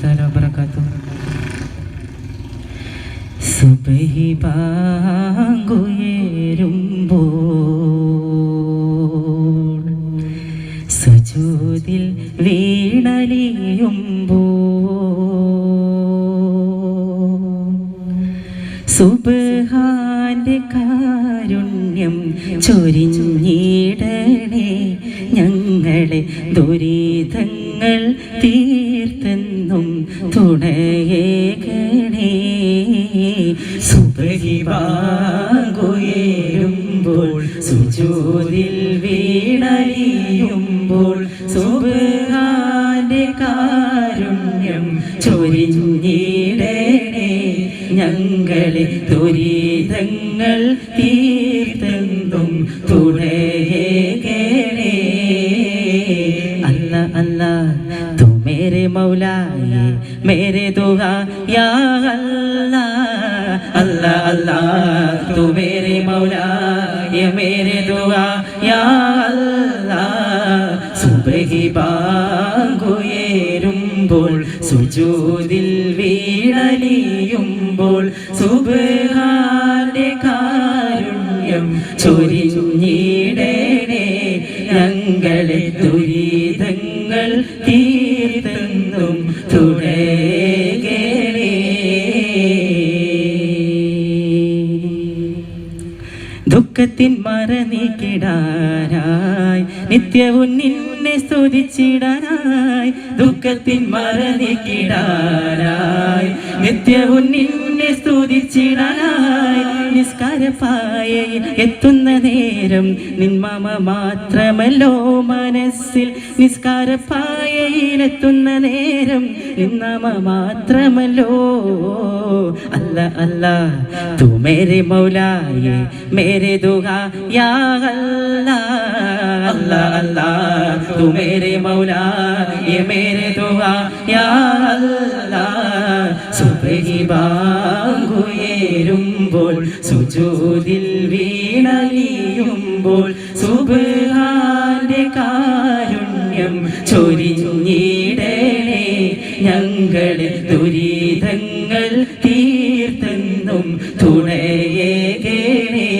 താല വബറകാതുഹു സുബഹി ബാങ്കുയരുമ്പോൾ സുജൂദിൽ വീണലിയുമ്പോൾ സുബഹാന്റെ കാരുണ്യം ചൊരിഞ്ഞിടണേ ഞങ്ങളെ ദുരിതങ്ങൾ സ്നേഹം തുണയേകണേ സുപരിവാകുയേരുമ്പോൾ സുചൂതിൽ വീണലിയുമ്പോൾ സുബാന്റെ കാരുണ്യം ചൊരിഞ്ഞിടണേ. ഞങ്ങളെ ദുരിതങ്ങൾ തീർത്തെന്നും തുണയേകണേ അല്ല അല്ല തുമേരെ മൗലാ मेरे दुआ या अल्लाह अल्लाह अल्लाह तू मेरे मौला ये मेरे दुआ या अल्लाह സുബഹി ബാങ്കുയേരുമ്പോൾ സുജൂദിൽ വീണലിയുമ്പോൾ സുബഹാന്റെ കാരുണ്യം ചൊരിഞ്ഞിടണേ ഞങ്ങളെ ദുരിതങ്ങൾ തീർത്തെന്നും ദുഃഖത്തിൻ മറ നിത്യവും നിന്നെ സ്തുതിച്ചിടാനായി. ദുഃഖത്തിൻ മറ നിത്യവും നിന്നെ സ്തുതിച്ചിടാനായി നിസ്കാരപ്പായ എത്തുന്ന നേരം നിന്മമ മാത്രമല്ലോ മനസ്സിൽ. നിസ്കാരപ്പായയിലെത്തുന്ന നേരം നിന്നമ മാത്രമല്ലോ. അല്ല അല്ല തൂ മേരെ മൗലായേ മേരെ ദുഹാ അല്ല. അല്ലാ അല്ലാ മേരെ മൗലാ യേ മേരെ ദുഹാ യാ ബാങ്കുയേരുമ്പോൾ സുജോതിൽ വീണലിയുമ്പോൾ സുബാന്റെ കാരുണ്യം ചൊരിഞ്ഞിടേ ഞങ്ങളെ ദുരിതങ്ങൾ തീർത്തെന്നും തുണയേകണേ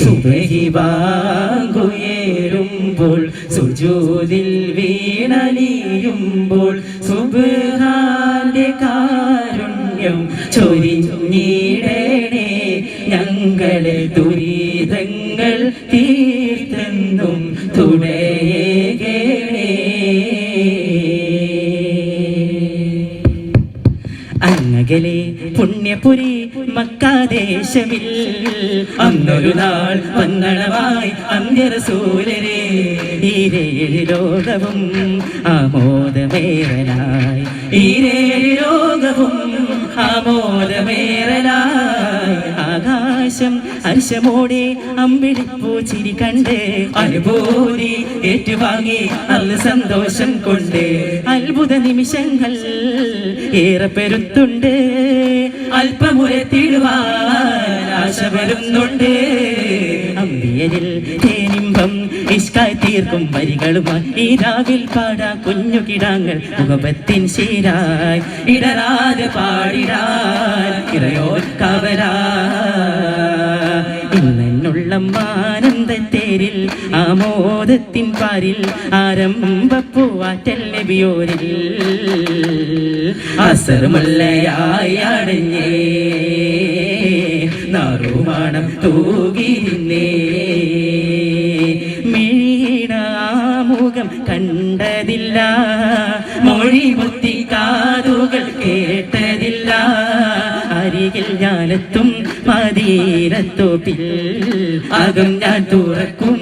സുബഹി ബാങ്കുയേരുമ്പോൾ സുജൂദിൽ വീണലിയുമ്പോൾ സുബ്ഹാന്റെ പുണ്യപുരി മക്കാദേശമിൽ അന്നൊരു നാൾ വന്നണമായി അന്ത്യറസൂലരെ ഈരേഴ് ലോകവും ആമോദമേറലായി. ഈരേഴ് ലോകവും ആമോദമേറലായി. ആകാശം ഹർഷമോടെ അമ്പിളിപ്പൂ ചിരി കണ്ട് അനുഭൂതി ഏറ്റുവാങ്ങി അന്ന് സന്തോഷം കൊണ്ട് അത്ഭുത നിമിഷങ്ങൾ ഏറെ പെരുത്തുണ്ട്. അല്പമുരത്തിടുവാൻ ആശ വരുന്നുണ്ട്. അമ്പിയരിൽ തേനിമ്പം ഇഷ്കായി തീർക്കും വരികളുമായി. ഈ രാവിൽ പാടാ കുഞ്ഞു കിടാങ്ങൾ മുഖപത്തിൻ ശീരായി ഇടരാതെ പാടിടാൻ ഇറയോ കവരാ ഇന്നെന്നുള്ള ആനന്ദത്തേരിൽ ആമോദത്തിൻ പാരിൽ ആരംഭപ്പൂവാറ്റൽ നബിയോരിൽ അസർമല്ലയായി അടഞ്ഞേ. നാറുമാണം തൂകിരുന്നേ മീണാമുഖം കണ്ടതില്ല. മൊഴി മുത്തി കാതുകൾ കേട്ടതില്ല. അരികിൽ ഞാനെത്തും മദീനത്തോപ്പിൽ. അകം ഞാൻ തുറക്കും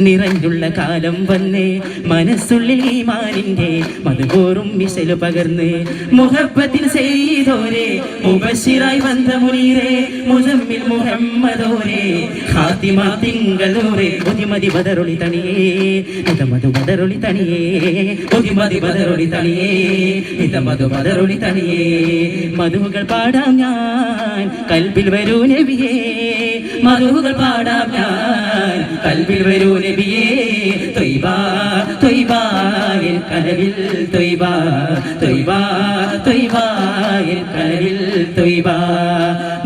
നിറഞ്ഞുള്ള കാലം വന്നേ. മനസ്സുള്ളിൽ ഈമാനിന്റെ മതുപോറും മിശലു പകർന്ന്. മുഹബത്തിൽ ചെയ്തോരെ മുബശിറായി വന്ന മുനീരേ മുസമ്മിൽ മുഹമ്മദോരെ. ഹാത്തിമ തിങ്കളോരെ ഒതിമതി ബദറൊളി തണിയേ. ഇതമതു ബദറൊളി തണിയേ ഒതിമതി ബദറൊളി തണിയേ. ഇതമതു ബദറൊളി തണിയേ. മധുകൾ പാടാം ഞാൻ കൽപ്പിൽ വരൂ നബിയേ. മധുകൾ പാടാം ഞാൻ. കൽവിൽ വരൂ നബിയേ തൊയ്ബ തൊയ്ബ എൻ കനവിൽ തൊയ്ബ തൊയ്ബ തൊയ്ബ എൻ കനവിൽ തൊയ്ബ.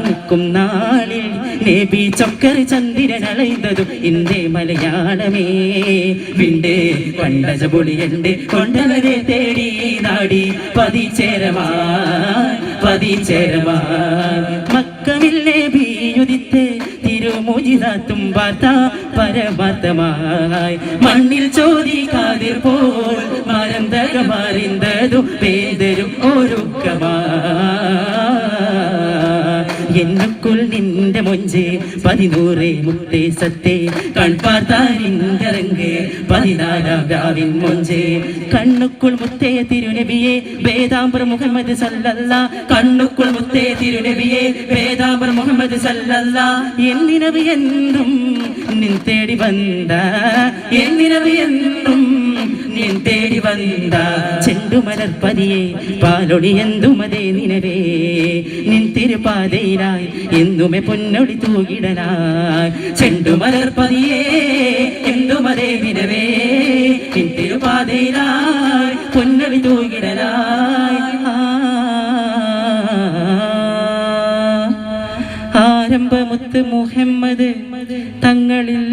നിൽക്കും നാളിൽ നബി ചൊക്കർ ചന്ദ്രൻ അളൈന്നതും ഇന്ത്യ മലയാളമേ. വിണ്ട് കൊണ്ടജ പൊളിയണ്ട് കൊണ്ടവരെ തേടി നാടി പതിച്ചേരവാ പതിച്ചേരവാ മക്കമില്ലേ നബിയുദിത്ത് തിരുമുജിതാത്തും വാർത്ത പരമാർത്ഥമായി. മണ്ണിൽ ചോദിക്കാതിർ പോൽ മരന്തകമാറിന്തതും പേതരും ഒരുക്കമാ. എന്നുക്കുൾ നിന്റെ മൊഞ്ച് പതിനൂറ് മുത്തേ സത്തേ. കൺപാർത്താരിങ്കരങ്ക് പതിനാലാം രാവിൻ മൊഞ്ച്. കണ്ണുക്കുൾ മുത്തേ തിരുനബിയെ വേദാംബർ മുഹമ്മദ് സല്ലല്ല. കണ്ണുക്കുൾ മുത്തേ തിരുനബിയെ വേദാംബർ മുഹമ്മദ് സല്ലല്ല. എന്നിനവ് എന്നും നിൻ തേടി വന്ന എന്നിനവ് എന്നും നിൻ തേടി വന്ന ചെണ്ടുമലർപ്പതിയെ പാലൊടി എന്തുമതേ നിനവേ? നിൻ തിരുപാതയിലായി എന്നുമേ പൊന്നൊടി തൂകിടനായി ചെണ്ടുമലർപ്പതിയെ എന്തുമതേ നിനവേ? നിൻ തിരുപാതയിലായി പൊന്നൊടി തൂകിടലായി. ആരംഭമുത്ത് മുഹമ്മദ് തങ്ങളിൽ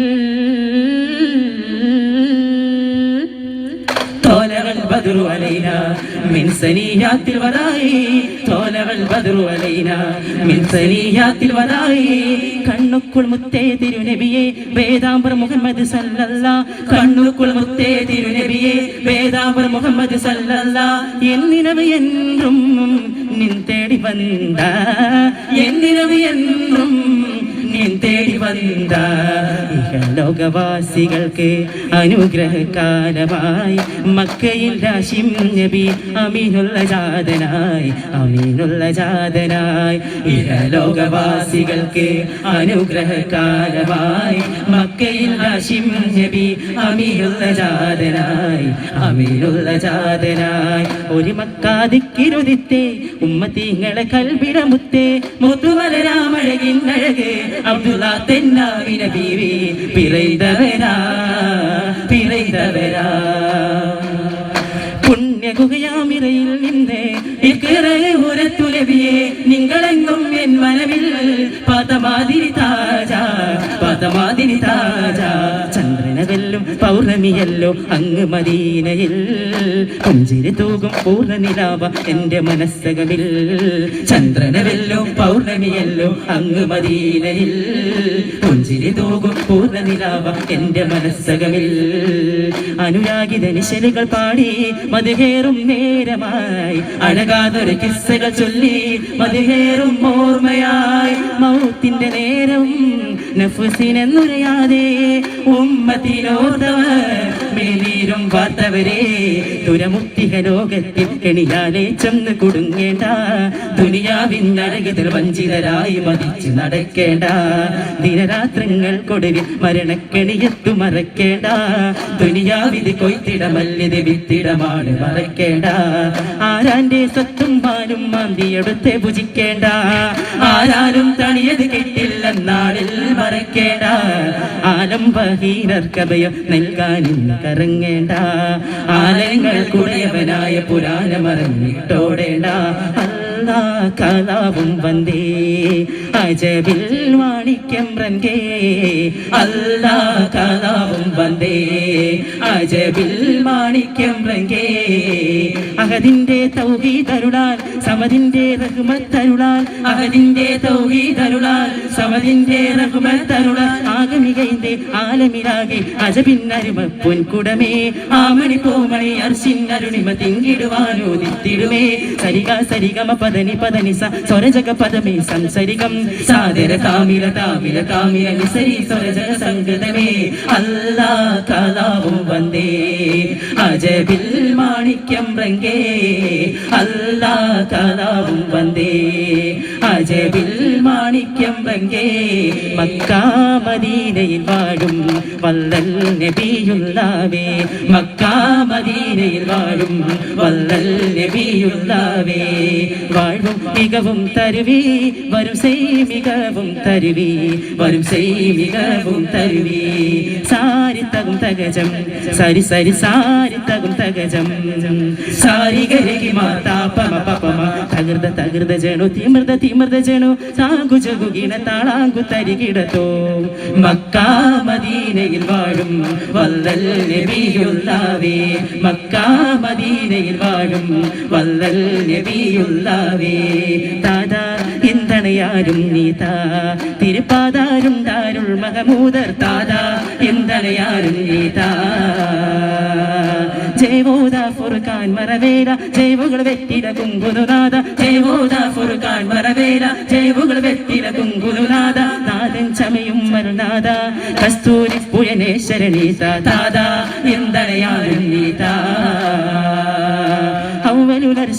البدر علينا من سنيات الوداع طالع البدر علينا من سنيات الوداع കണ്ണുക്കുൾ മുത്തേ തിരുനബിയെ വേദാംബർ മുഹമ്മദ് സല്ലല്ല കണ്ണുക്കുൾ മുത്തേ തിരുനബിയെ വേദാംബർ മുഹമ്മദ് സല്ലല്ല എന്നിനവ് എന്നും നിൻ തേടി വന്ന എന്നിനവ് എന്നും നിൻ തേടി വന്ന ലോകവാസികൾക്ക് അനുഗ്രഹകാലമായി മക്കയിൽ രാശിം നബി അമീനുള്ള ജാതനായി അമീനുള്ള ജാതനായി. ഇഹലോകവാസികൾക്ക് അനുഗ്രഹകാലമായി മക്കയിൽ രാശിം നബി അമീനുള്ള ജാതനായി അമീനുള്ള ജാതനായി. ഒരു മക്കാതിക്കിരുതിത്തെ ഉമ്മത്തീങ്ങളെ കൽവിടമുത്തേ അഴകേ അബ്ദുള്ള തെന്നാവിന ബീവി പിറൈതവരാ പിറൈതവരാ. പുണ്യഗുഹയാമിറയിൽ നിന്ന് ഉരത്തുലവിയെ നിങ്ങളെങ്ങും എൻ മനവിൽ പദമാതിരി താജ പദമാതിരി താജ. ചന്ദ്രനവെല്ലും പൗർണമിയല്ലോ അങ്ങ് മദീനയിൽ. പുഞ്ചിരി തൂകും പൂർണനിലാവ എന്റെ മനസ്സകമിൽ. ചന്ദ്രനവെല്ലോ പൗർണമിയല്ലോ അങ്ങ് മദീനയിൽ. പുഞ്ചിരി തൂകും പൂർണനിലാവ എന്റെ മനസ്സകമിൽ. അനുരാഗിത പാടി മതികേറും നേരമായി. അഴകാതൊരു കിസ്സകൾ ചൊല്ലി മതികേറും ഓർമ്മയായി. മൗത്തിന്റെ നേരം നഫുസിനെന്നുരയാതെ ഉമ്മത്തിലോർത്തവർ മേലീരും വാർത്തവരെ തുരമുക്തിക ലോകത്തിൽ കെണിയാലെ ചെന്ന് കുടുങ്ങേണ്ട. ദുനിയാവിൻ ദുനിയാവിനഴകിതർ വഞ്ചിതരായി മതിച്ച് നടക്കേണ്ട. ദിനരാത്രങ്ങൾ കൊടുവിൽ മരണക്കെണിയത്തു മറക്കേണ്ട. ദുനിയാവിധി കൊയ്ത്തിടമല്ലിത് വിത്തിടമാണ് മറക്കേണ്ട. ആരാന്റെ സ്വത്തും പാലും മാന്തിയെടുത്ത് ഭുജിക്കേണ്ട. ആരാലും തണിയത് കിട്ടില്ലെന്നാളിൽ മറക്കേണ്ട. ആലം ബഹീരർ കഥയം നൽകാനും കറങ്ങേണ്ട. ആലയങ്ങൾ കുടയവനായ പുരാണമറിഞ്ഞിട്ടോടേണ്ട കലാവും വന്ദേ അജബിൽ മാണിക്യം റൻകേ അല്ലാ കലാവും വന്ദേ അജബിൽ മാണിക്യം റൻകേ അഹദിന്റെ തൗഹി തരുളാൻ സമദിന്റെ റഹ്മത്തരുളാൽ അഹദിന്റെ തൗഹി തരുളാൻ സമദിന്റെ റഹ്മത്തരുളാൽ ആഗമികൈന്റെ ആലമിലാകെ അജബിന്നരുമ പൊൻകുടമേ ആമണി പൂമണി അർശിൻ അരുണിമ തിങ്കിടുവാനോ തിരുമേ സരിഗ സരിഗമ പദനി പദനി സ സ്വരജക പദമേ സംസരികം. സാദര കാമില താമില കാമില നിസരി സ്വരജക സംഗതമേ. അല്ലാ കലാവും വന്ദേ. അജബിൽ മാണിക്യം രംഗേ. അല്ലാ കലാവും വന്ദേ. അജബിൽ മാണിക്യം വെങ്കേ മക്കാമദീനയിൽ വാഴും വല്ലൽ നബിയുള്ളാവേ. മക്കാമദീനയിൽ വാഴും വല്ലൽ നബിയുള്ളാവേ. വാഴും മികവും തരുവി വരും സെയ് മികവും തരുവി വരും സെയ് മികവും തരുവി. സാരിത്തകും തകജം സരി സരി സാരിത്തകും തകജം. സാരി ഗരി മാതാ പമ പപമ തകൃത തകൃത ജണു തിമൃത തിമൃത ജണു താങ്കു ജഗുകിണ താളാങ്കു തരികിടത്തോ മക്ക മദീനയിൽ വാഴും വല്ലൽ നബിയുള്ളാവേ മക്ക മദീനയിൽ വാഴും വല്ലൽ നബിയുള്ളാവേ താതാ എന്തണയാരും നീതാ. തിരുപ്പാതാരും ദാരുൾ മഹമൂദർ താതാ എന്തണയാരും നീതാ. ജൈവോദ ഫുർഖാൻ മറവേല ജൈവുകൾ വെറ്റില കുങ്കുലുനാഥ. ജൈവോദ ഫുർഖാൻ മറവേല ജൈവുകൾ വെറ്റില കുങ്കുലുനാഥ. നാഥൻ ചമയും മരുനാഥ. കസ്തൂരി പുഴനേശ്വരനീത താത. എന്തണയാലും നീത.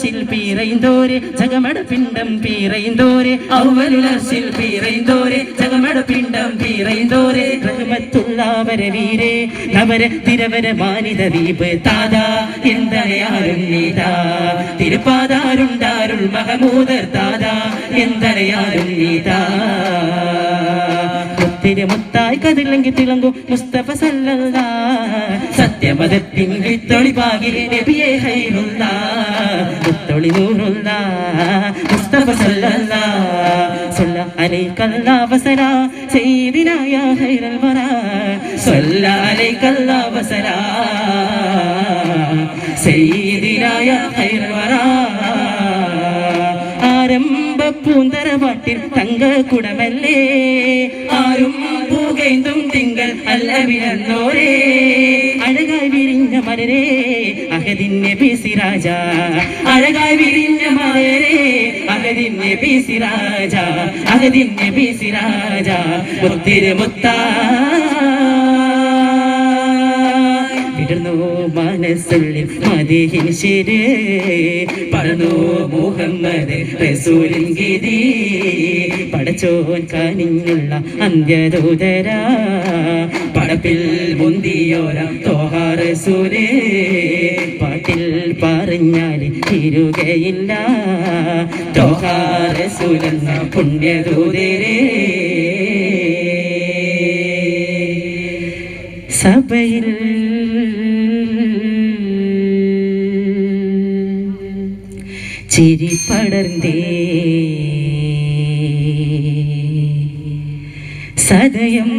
ഔവലുലർശിൽ പീറൈന്തോരെ ജഗമട പിണ്ടം പീറൈന്തോരെ ഔവലുലർശിൽ പീറൈന്തോരെ ജഗമട പിണ്ടം പീറൈന്തോരെ റഹ്മത്തുള്ളവരെ വീരേ നവര തിരവര മാനിത ദീപ് താതാ എന്തണയാരും നീതാ. തിരുപ്പാതാരുണ്ടാരുൾ മഹമൂദർ താതാ എന്തണയാരും നീതാ. മുത്തിരി മുത്തായി കതിലെങ്കി തിളങ്ങും മുസ്തഫ സല്ലല്ലാ സത്യമതത്തിൻ വിത്തൊളി പാകി നബിയെ ഹൈറുള്ള മുത്തൊളി നൂറുള്ള മുസ്തഫ സല്ലല്ലാ صلى عليك الله وسلام سيدنا يا خير الورى صلى عليك الله وسلام سيدنا يا خير الورى ആരംഭ പൂന്തറവാട്ടിൽ തങ്ക കുടമല്ലേ? ആരും പൂകൈന്തും തിങ്കൾ അല്ല വിളന്നോരേ അഴകായി വിരിഞ്ഞ മലരേ അഹദിന്റെ ബിസിരാജ അഴകായി വിരിഞ്ഞ മലരേ അഹദിന്റെ ബിസിരാജ അഹദിന്റെ ബിസിരാജ മുത്തിരി മുത്താ. വിടർന്നു മനസ്സുള്ളിൽ മതിഹിൻ ശരി. പടന്നു മുഹമ്മദ് റസൂലിൻ ഗിരി. പടച്ചോൻ കനിഞ്ഞുള്ള അന്ത്യദൂതര. പടപ്പിൽ മുന്തിയോര തോഹ റസൂലേ. പാട്ടിൽ പറഞ്ഞാൽ തിരുകയില്ല. തോഹ റസൂലെന്ന പുണ്യദൂതരേ. സഭയിൽ சிரி படர்ந்தே. சதயம்